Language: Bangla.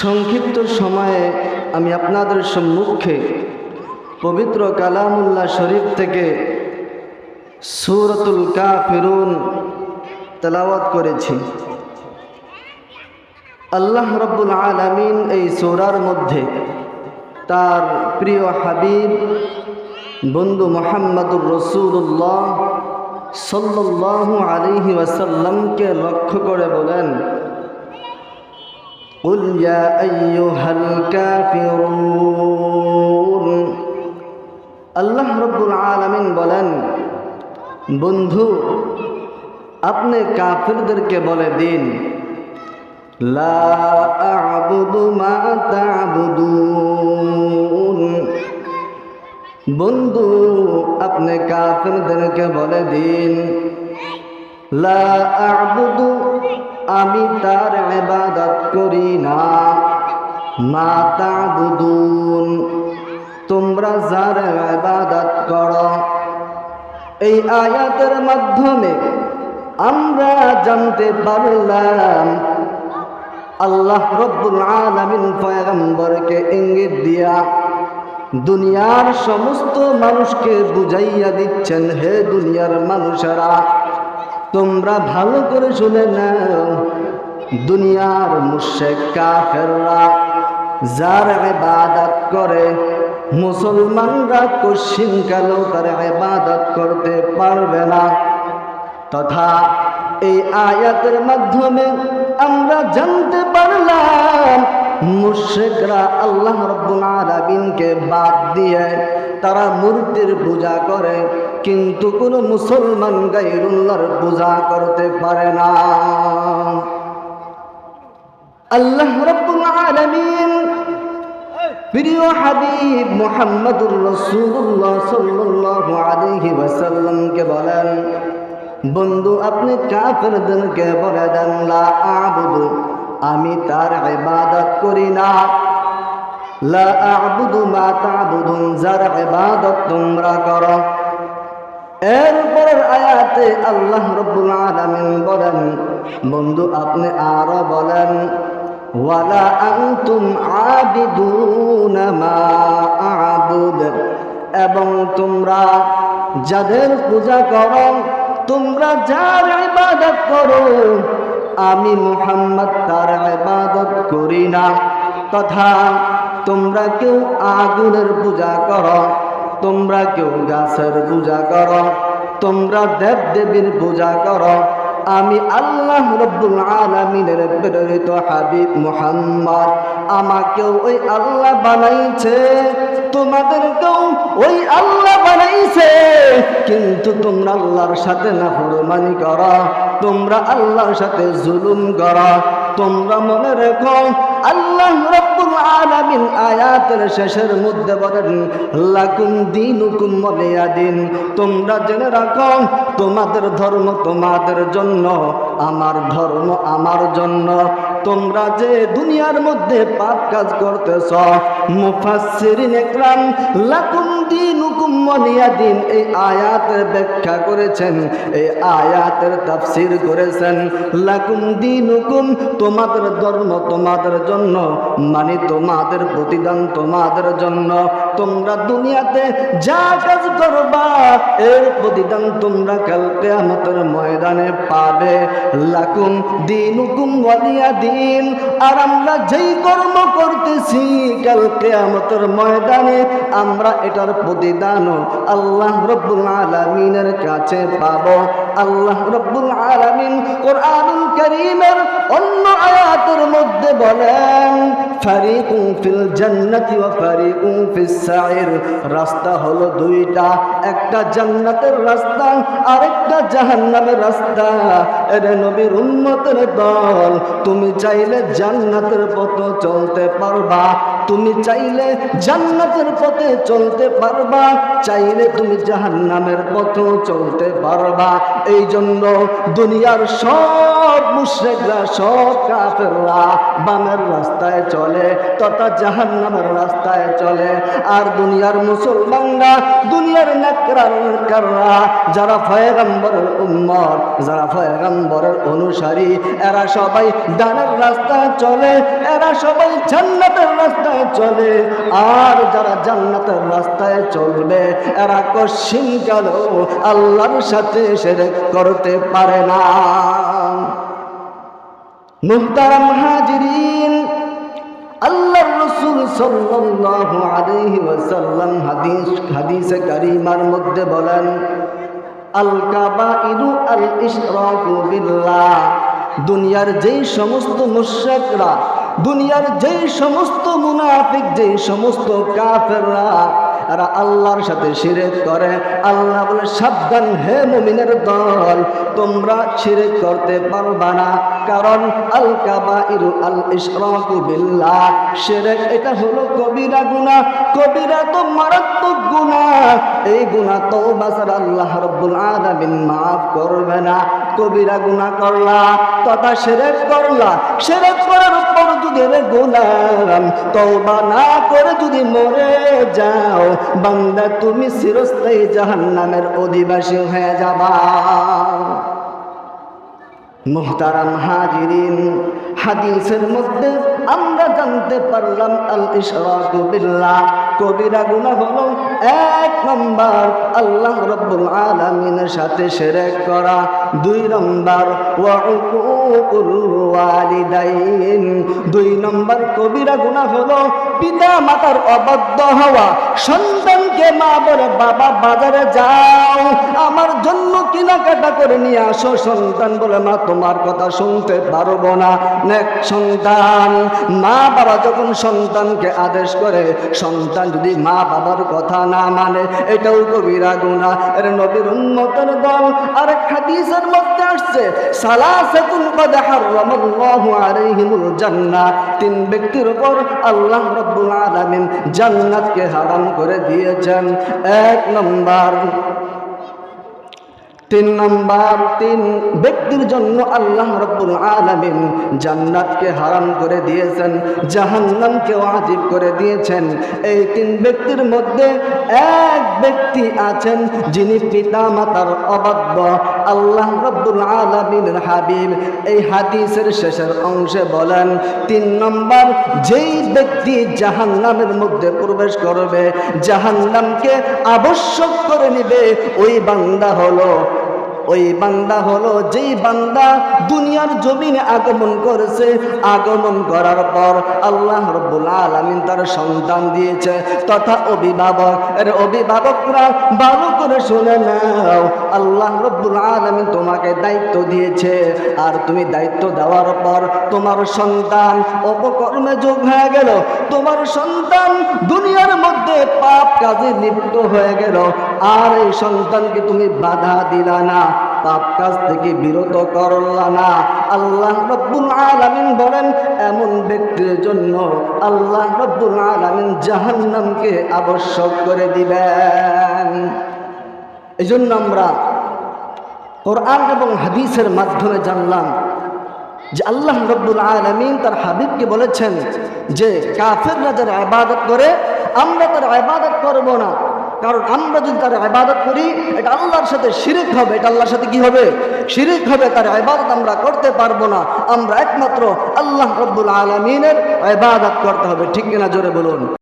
সংক্ষিপ্ত সময়ে আমি আপনাদের সম্মুখে পবিত্র কালামুল্লাহ শরীফ থেকে সুরতুল কাফিরুন তেলাওয়াত করেছি। আল্লাহ রব্বুল আলমিন এই সৌরার মধ্যে তার প্রিয় হাবিব বন্ধু মোহাম্মদুর রসুল্লাহ সাল্লাহ আলিহি ওয়াসাল্লামকে লক্ষ্য করে বলেন قل يا أيها الكافرون আল্লাহ রব্বুল আলমিন বলেন বন্ধু আপনি কাফিরদেরকে বলে দিন লা আ'বুদু মা তা'বুদুন বন্ধু, আপনি কাফিরদেরকে বলে দিন, লা আমি তার ইবাদত করি না, মা তা'বুদুন, তোমরা যার ইবাদত করো। এই আয়াতের মাধ্যমে আমরা জানতে পারলাম, আল্লাহ রব্বুল আলামিন দিয়া দুনিয়ার সমস্ত মানুষকে বুঝাইয়া দিচ্ছেন, হে দুনিয়ার মানুষেরা, তোমরা ভালো করে শুনে নাও, দুনিয়ার মুশেক কাফেররা যার ইবাদত করে, মুসলমানরা কশিন কালেও তার ইবাদত করতে পারবে না। তথা এই আয়াতের মাধ্যমে আমরা জানতে পারলাম মুশেকরা আল্লাহ রব্বুল বাদ দিয়ে তারা মূর্তির পূজা করে, কিন্তু কোনো মুসলমান গাইরুল্লাহর পূজা করতে পারে না। আল্লাহ রব্বুল প্রিয় হাবিব মোহাম্মদুর রসুল্লাহ সাল্লাল্লাহু আলাইহি ওয়াসাল্লামকে বলেন, বন্ধু, আপনি কাফেরদেরকে বলে দেন, লা আবুদু আমি তার ইবাদত করি না। তোমরা করো। আয়াতে আল্লাহ বলেন, বন্ধু, আপনি আরও বলেন মা এবং তোমরা যাদের পূজা করো, তোমরা যার ইবাদত করো আমি মুহাম্মদ তার ইবাদত করি না। তথা তোমরা কেউ আগুনের পূজা করো, তোমরা কেউ গাছের পূজা করো, তোমরা দেব দেবীর পূজা করো আমি আল্লাহ রব্বুল আলমিনের প্রেরিত হাবিব মুহাম্মদ। আমাকেও ওই আল্লাহ বানাইছে, তোমাদেরকেও ওই আল্লাহ বানাইছে। কিন্তু তোমরা আল্লাহর সাথে না হুরমানি করো, তোমরা আল্লাহর সাথে জুলুম করো। তোমরা মনে রেখো, আল্লাহ রব্বুল আলামিন আয়াতের শেষের মধ্যে বলেন, লাকুম দিনুকুম দিন তোমরা জেনে রাখো, তোমাদের ধর্ম তোমাদের জন্য, আমার ধর্ম আমার জন্য। তোমরা যে দুনিয়ার মধ্যে পাপ কাজ করতেছ, মুফাসসিরিন একরাম, লাকুম দিনুকুম ওয়ালিয়া দিন এই আয়াতের ব্যাখ্যা করেছেন, এই আয়াতের তাফসীর করেছেন, লাকুম দিনুকুম, তোমাদের ধর্ম তোমাদের জন্য মানে তোমাদের প্রতিদান তোমাদের জন্য। তোমরা দুনিয়াতে যা কাজ করবা, এর প্রতিদান তোমরা কালকে আমাদের ময়দানে পাবে। লাকুম দিনুকুম ওয়ালিয়া দিন, আর আমরা যেই কর্ম করতেছি কালকে আমাদের ময়দানে, আমরা এটার প্রতিদানও আল্লাহ রব্বুল আলামিনের কাছে পাবো। আল্লাহ রব্বুল আলামিন কোরআনুল কারীমের অন্য আয়াতের মধ্যে বলেন, ফারিকুম ফিল জান্নাতি ওয়া ফারিকুম ফিস সাইর রাস্তা হলো দুইটা, একটা জান্নাতের রাস্তা, আরেকটা জাহান্নামের রাস্তা। এর নবীর উম্মতের দল, তুমি চাইলে জান্নাতের পথে চলতে পারবা, তুমি চাইলে জান্নাতের পথে চলতে পারবা, চাইলে তুমি জাহান্নামের পথেও চলতে পারবা। এই জন্য দুনিয়ার সব মুশ্রেকরা, সব কাফেররা বামের রাস্তায় চলে, তথা জাহান্নামের রাস্তায় চলে। আর দুনিয়ার মুসলমানরা, দুনিয়ার নেকরারা যারা ফয়গম্বরের উম্মত, যারা ফয়গম্বরের অনুসারী, এরা সবাই ডানের রাস্তায় চলে, এরা সবাই জান্নাতের রাস্তায় চলে। আর যারা জান্নাতের রাস্তায় চলবে, এরা কশিন কাল আল্লাহর সাথে সেরে করতে পারে না। মুহতারাম হাজিরিন রাসূল সাল্লাল্লাহু আলাইহি ওয়াসাল্লাম হাদিস, হাদিসে কারীমার মধ্যে বলেন আল কাবাইরু আল ইশরাকু বিল্লাহ। দুনিয়ার যেই সমস্ত মুশরিকরা, দুনিয়ার যেই সমস্ত মুনাফিক, যেই সমস্ত কাফেররা এরা আল্লাহর সাথে শিরেক করে। আল্লাহ বলে, সাবধান হে মুমিনের দল, তোমরা শিরেক করতে পারবা না। কারণ আল কাবাইরু আল ইশরাকু বিল্লাহ। শিরক এটা হলো কবিরা গুনাহ। কবিরা তো মারাত্মক গুনাহ। এই গুনাহ তওবা ছাড়া আল্লাহ রাব্বুল আলামিন maaf করবে না। কবিরা গুনাহ করলা, তথা শিরক করলা। শিরক করার পর যদি গোলাম তোবা না করে যদি মরে যাও, বান্দা তুমি চিরস্থায়ী জাহান্নামের অধিবাসী হয়ে যাবা। মুহতারাম হাজিরিন হাদিসের মধ্যে আমরা জানতে পারলাম আল ইশরাকু বিল্লাহ। কবিরা গুনাহ হলো এক নম্বর আল্লাহ রাব্বুল আলামিনের সাথে শিরক করা। দুই নম্বর ওয়া উকুকুল ওয়ালিদাইন। দুই নম্বর, কবিরা গুনাহ হলো পিতা মাতার অবাধ্য হওয়া সন্তানকে মা বলে, বাবা, বাজারে যাও। আমার জন্য কেনাকাটা করে নিয়ে আসো সন্তান। বলে, মা, তোমার কথা শুনতে পারব না। সন্তান। মা বাবা যখন সন্তানকে আদেশ করে, সন্তান যদি মা বাবার কথা না মানে এটাও কবিরা গুণা এর নবীর উন্মতের দল আর হাদিসের মধ্যে আসছে, সালাসাতুন কদ হারামাল্লাহু আলাইহিমুল তিন ব্যক্তির উপর আল্লাহ রাব্বুল আলামিন জান্নাতকে হারাম করে দিয়েছেন এক নম্বর। তিন নম্বর, তিন ব্যক্তির জন্য আল্লাহ রব্বুল আলামিন জান্নাতকে হারাম করে দিয়েছেন, জাহান্নামকে ওয়াজিব করে দিয়েছেন। এই তিন ব্যক্তির মধ্যে এক ব্যক্তি আছেন যিনি পিতা মাতার অবাধ্য। আল্লাহ রব্বুল আলামিনের হাবিব এই হাদিসের শেষের অংশে বলেন, তিন নম্বর, যেই ব্যক্তি জাহান্নামের মধ্যে প্রবেশ করবে, জাহান্নামকে আবশ্যক করে নিবে, ওই বান্দা হলো ওই বান্দা হলো যেই বান্দা দুনিয়ার জমিনে আগমন করেছে। আগমন করার পর আল্লাহ রব্বুল আলামিন তার সন্তান দিয়েছে। তথা অভিভাবক এর অভিভাবকরা ভালো করে শুনে নাও, আল্লাহ রব্বুল আলামিন তোমাকে দায়িত্ব দিয়েছে। আর তুমি দায়িত্ব দেওয়ার পর তোমার সন্তান অপকর্মে যোগ হয়ে গেল। তোমার সন্তান দুনিয়ার মধ্যে পাপ কাজে লিপ্ত হয়ে গেল। আর এই সন্তানকে তুমি বাধা দিলা না, পাপ কাজ থেকে বিরত করলা না। আল্লাহ রব্বুল আলামিন বলেন, এমন ব্যক্তির জন্য আল্লাহ রব্বুল আলামিন জাহান্নামকে আবশ্যক করে দিবেন। এই জন্য আমরা কোরআন এবং হাদিসের মাধ্যমে জানলাম যে আল্লাহ রব্বুল আলমিন তার হাবিবকে বলেছেন যে কাফেররা যারা আবাদত করে, আমরা তার আবাদত করব না। কারণ আমরা যদি তার আবাদত করি, এটা আল্লাহর সাথে শিরিক হবে। এটা আল্লাহর সাথে কি হবে? শিরিক হবে। তার আবাদত আমরা করতে পারব না। আমরা একমাত্র আল্লাহ রব্বুল আলমিনের আবাদত করতে হবে। ঠিক কিনা জোরে বলুন?